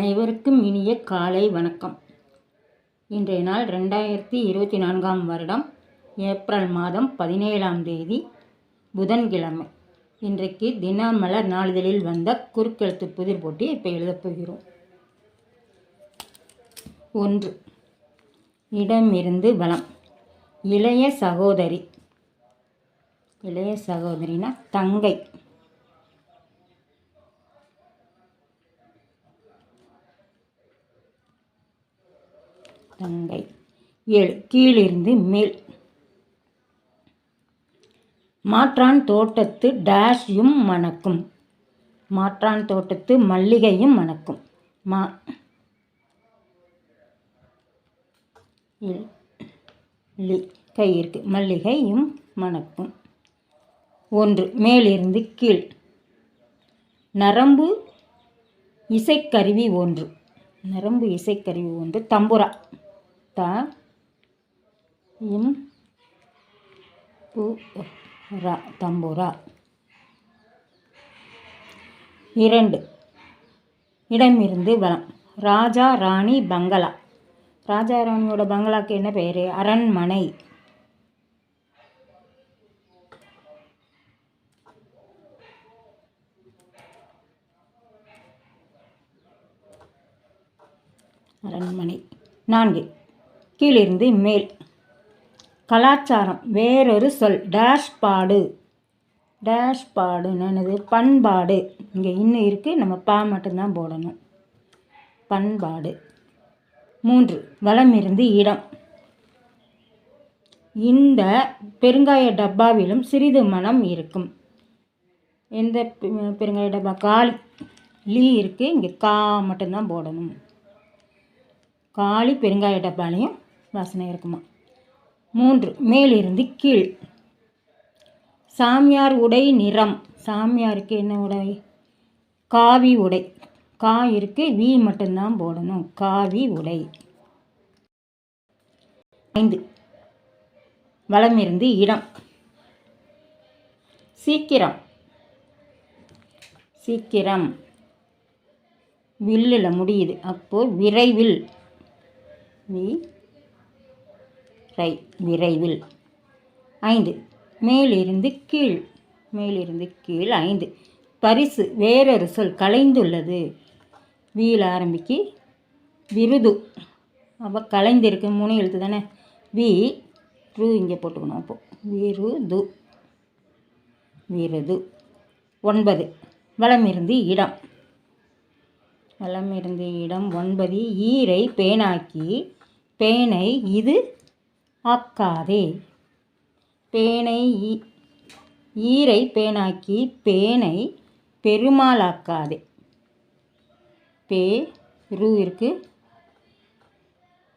அனைவருக்கும் இனிய காலை வணக்கம். இன்றைய நாள் ரெண்டாயிரத்தி இருபத்தி நான்காம் வருடம் ஏப்ரல் மாதம் பதினேழாம் தேதி புதன்கிழமை. இன்றைக்கு தினமலர் நாளிதழில் வந்த குறுக்கெழுத்து புதிர் போட்டி இப்போ எழுதப்போகிறோம் ஒன்று இடமிருந்து வளம் இளைய சகோதரி. இளைய சகோதரினா தங்கை. தங்கை. ஏழு. கீழிருந்து மேல். மாற்றான் தோட்டத்து டேஷ்யும் மணக்கும். மாற்றான் தோட்டத்து மல்லிகையும் மணக்கும். மா. லி. கை இருக்கு. மல்லிகையும் மணக்கும். ஒன்று. மேலிருந்து கீழ். நரம்பு இசைக்கருவி ஒன்று. நரம்பு இசைக்கருவி ஒன்று. தம்புரா. த இம் பு ரா தம்புரா. இரண்டு. இடமிருந்து வளம். ராஜா ராணி பங்களா. ராஜா ராணியோட பங்களாக்கு என்ன பெயர்? அரண்மனை. அரண்மனை. நான்கு. கீழிருந்து மேல். கலாச்சாரம் வேறொரு சொல் டேஷ் பாடு டேஷ் பாடு என்னது? பண்பாடு. இங்கே இன்னும் இருக்குது நம்ம பா மட்டும்தான் போடணும். பண்பாடு. மூன்று வளமிருந்து இடம். இந்த பெருங்காய டப்பாவிலும் சிறிது மனம் இருக்கும். எந்த பெ- பெருங்காய டப்பா? காலி லீ இருக்குது இங்கே கா மட்டும்தான் போடணும். காலி பெருங்காய டப்பாலையும் வாசனை இருக்குமா? மூன்று மேலிருந்து கீழ். சாமியார் உடை நிறம். சாமியாருக்கு என்ன உடை? காவி உடை. கா இருக்கு வி மட்டும்தான் போடணும். காவி உடை. ஐந்து வளமிருந்து இடம். சீக்கிரம். சீக்கிரம். வில்லில் முடியுது. அப்போது விரைவில். வி ரை விரைவில். ஐந்து. மேலிருந்து கீழ். மேலிருந்து கீழ் ஐந்து. பரிசு வேறொரு சொல் கலைந்துள்ளது. வீல் ஆரம்பிக்கு. விருது. அப்போ கலைந்திருக்கு. மூணு எழுத்து தானே? வி ரூ இங்கே போட்டுக்கணும் அப்போ. விருது. விருது. ஒன்பது. வளமிருந்து இடம். வளமிருந்து இடம். ஒன்பது. ஈரை பேனாக்கி. பேனை இது ஆக்காதே. பேனை ஈ- ஈரை பேனாக்கி பேனை பெருமாளாக்காதே. பே ரு இருக்கு.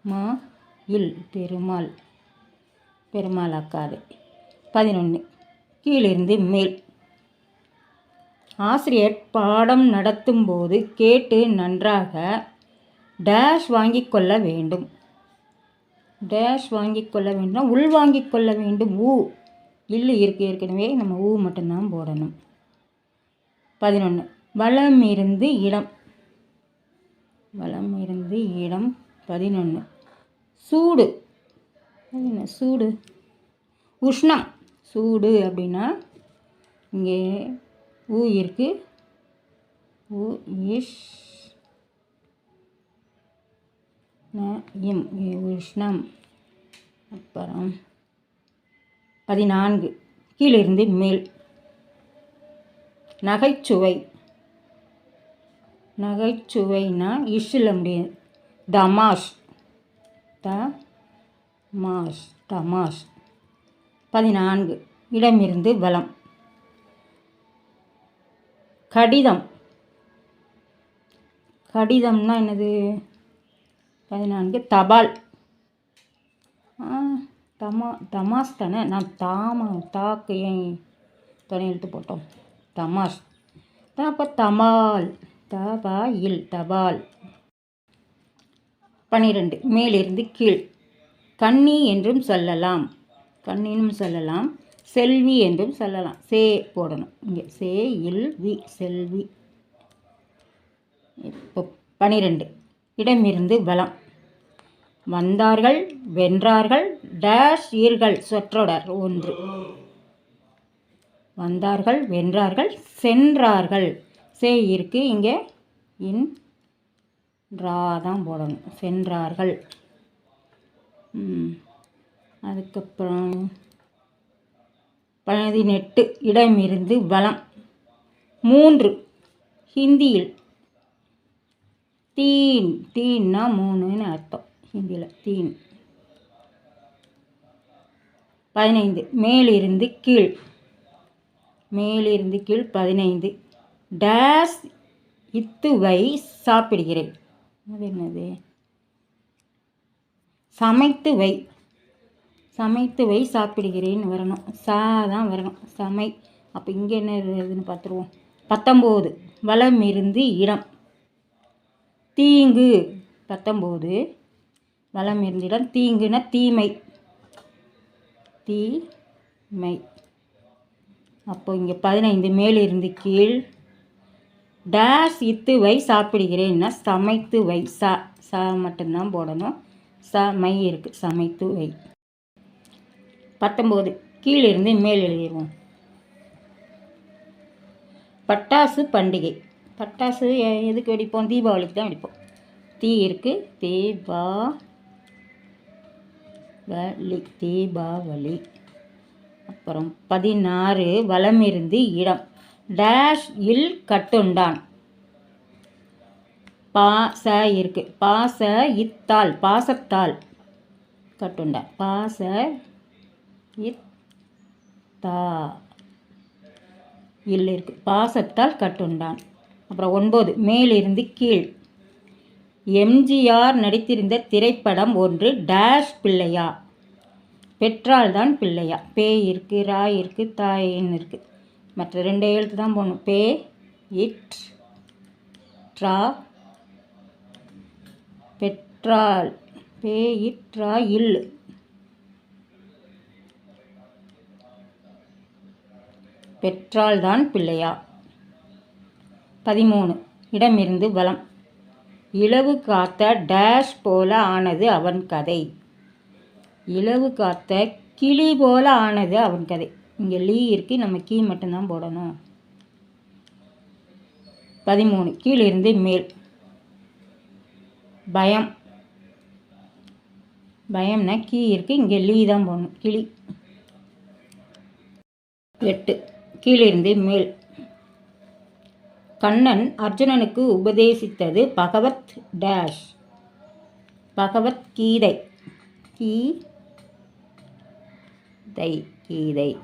மா இல் பெருமாள் பெருமாளாக்காதே. பதினொன்று கீழிருந்து மேல். ஆசிரியர் பாடம் நடத்தும்போது கேட்டு நன்றாக டேஷ் வாங்கிக் கொள்ள வேண்டும். டேஷ் வாங்கிக் கொள்ள வேண்டும் உள் வாங்கி கொள்ள வேண்டும். ஊ. இல்லை இருக்கு ஏற்கனவே நம்ம ஊ மட்டும்தான் போடணும். பதினொன்று வளம் இருந்து இடம். வளம் இருந்து இடம். பதினொன்று சூடு. என்ன சூடு? உஷ்ணம். சூடு அப்படின்னா இங்கே ஊ இருக்கு. ஊ இஷ் நயம் உஷ்ணம். அப்புறம் பதினான்கு. கீழிருந்து மேல். நகைச்சுவை. நகைச்சுவைனா இஷ்ஷில் முடியாது தமாஷ். த மாஷ் தமாஷ். பதினான்கு. இடமிருந்து பலம் கடிதம். கடிதம்னா என்னது? பதினான்கு. தபால். தமா தமாஸ் தானே? நான் தாமா தாக்கு ஏன் துணை எழுத்து போட்டோம்? தமாஸ் தான் அப்போ தபால். தபா இல் தபால். பன்னிரெண்டு மேலிருந்து கீழ். கன்னி என்றும் சொல்லலாம். கண்ணினும் சொல்லலாம். செல்வி என்றும் சொல்லலாம். சே போடணும். இங்கே சே இல் வி செல்வி. இப்போ பனிரெண்டு. இடமிருந்து வலம். வந்தார்கள் வென்றார்கள் டேஷ் ஈர்கள் சொற்றொடர் ஒன்று. வந்தார்கள் வென்றார்கள் சென்றார்கள். சே இருக்கு இங்கே இன் ரா தான் போடணும். சென்றார்கள். அதுக்கப்புறம் பதினெட்டு இடமிருந்து பலம் மூன்று ஹிந்தியில் தீன் தீன்னா மூணுன்னு அர்த்தம். ஹிந்தியில் தீன் பதினைந்து. மேலிருந்து கீழ். மேலிருந்து கீழ் பதினைந்து. டேஸ் இத்துவை சாப்பிடுகிறேன். அது என்னது? சமைத்து வை சமைத்து வை சாப்பிடுகிறேன்னு வரணும். சா தான் வரணும். சமை. அப்போ இங்கே என்ன இருக்குதுன்னு பார்த்துருவோம். பத்தொம்போது. வளமிருந்து இருந்து இடம். தீங்கு. பத்தொம்போது. வளம் இருந்திடம் தீங்குன்னா தீமை. தீமை. அப்போ இங்கே பதினைந்து மேலிருந்து கீழ். டேஷ் இத்து வை சாப்பிடுகிறேன்னா சமைத்து வை சா சா மட்டும்தான் போடணும். ச மை இருக்குது சமைத்து வை பத்தொம்போது கீழிருந்து மேல் எழுதிடுவோம் பட்டாசு பண்டிகை. பட்டாசு எதுக்கு வெடிப்போம்? தீபாவளிக்கு தான் வெடிப்போம். தீ இருக்குது தீபா வலி தீபாவளி. அப்புறம் பதினாறு வளமிருந்து இடம். டேஷ் இல் கட்டுண்டான். பாச இருக்கு. பாச இத்தால் பாசத்தால் கட்டுண்டான். பாச இத்தா இல் இருக்கு. பாசத்தால் கட்டுண்டான். அப்புறம் ஒன்பது மேலிருந்து கீழ். எம்ஜிஆர் நடித்திருந்த திரைப்படம் ஒன்று டேஷ் பிள்ளையா. பெற்றால் தான் பிள்ளையா. பே இருக்கு ரா இருக்கு தாயின்னு இருக்கு. மற்ற ரெண்டு எழுத்து தான் போகணும் பே இட் ட்ரா பெற்றால் பே இட்ரா இல். பெற்றால் தான் பிள்ளையா. பதிமூணு. இடமிருந்து வலம். இலவு காத்த டேஷ் போல ஆனது அவன் கதை. இலவு காத்த கிளி போல ஆனது அவன் கதை. இங்கே லீ இருக்கு நம்ம கீ மட்டும்தான் போடணும். பதிமூணு. கீழிருந்து மேல். பயம். பயம்னா கீ இருக்கு இங்கே லீ தான் போடணும். கிளி. எட்டு. கீழிருந்து மேல். கண்ணன் அர்ஜுனனுக்கு உபதேசித்தது பகவத் டேஷ். பகவத் கீதை. கீ தை கீதை.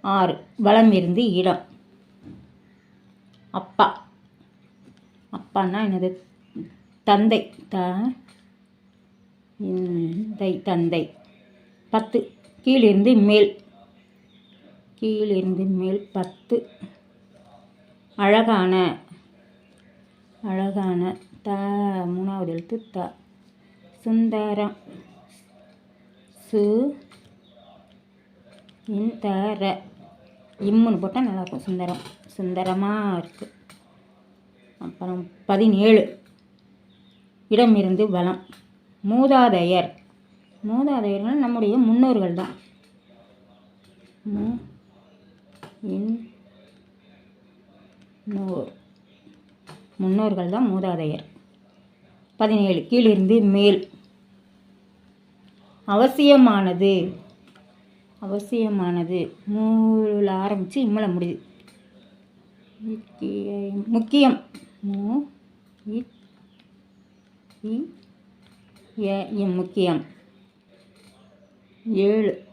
ஆறு. வலம் இருந்து இடம். அப்பா. அப்பான்னா என்னது? தந்தை. த தை தந்தை. பத்து. கீழிருந்து மேல். கீழிருந்து மேல் பத்து. அழகான அழகான த மூணாவது எழுத்து த சுந்தரம் சு இந்தர. இம்முன்னு போட்டால் நல்லாயிருக்கும் சுந்தரம் சுந்தரமாக இருக்குது அப்புறம் பதினேழு. இடம் இருந்து வலம் மூதாதையர். மூதாதையர்கள் நம்முடைய முன்னோர்கள் தான் மு இன் முன்னோர்கள் தான் மூதாதையர். பதினேழு கீழிருந்து மேல். அவசியமானது அவசியமானது. மூல ஆரம்பித்து இம்மல முடியுது. முக்கியம். இ- முக்கியம். ஏழு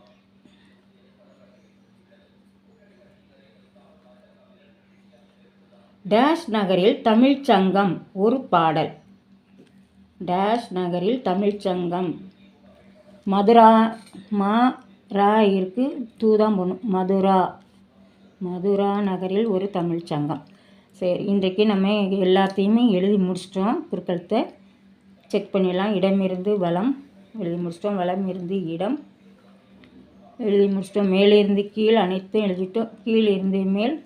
டேஷ் நகரில் தமிழ்ச் சங்கம் ஒரு பாடல். டேஷ் நகரில் தமிழ்ச் சங்கம். மதுரா மா ரா இருக்கு தூ தான் மதுரா. மதுரா நகரில் ஒரு தமிழ்ச் சங்கம். சரி இன்றைக்கு நம்ம எல்லாத்தையுமே எழுதி முடிச்சிட்டோம். குறுக்கழுத்தை செக் பண்ணிடலாம். இடமிருந்து வளம். எழுதி முடிச்சிட்டோம். வளம் இருந்து இடம். எழுதி முடிச்சிட்டோம். மேலிருந்து கீழ் அனைத்தும் எழுதிட்டோம். கீழே இருந்து மேல்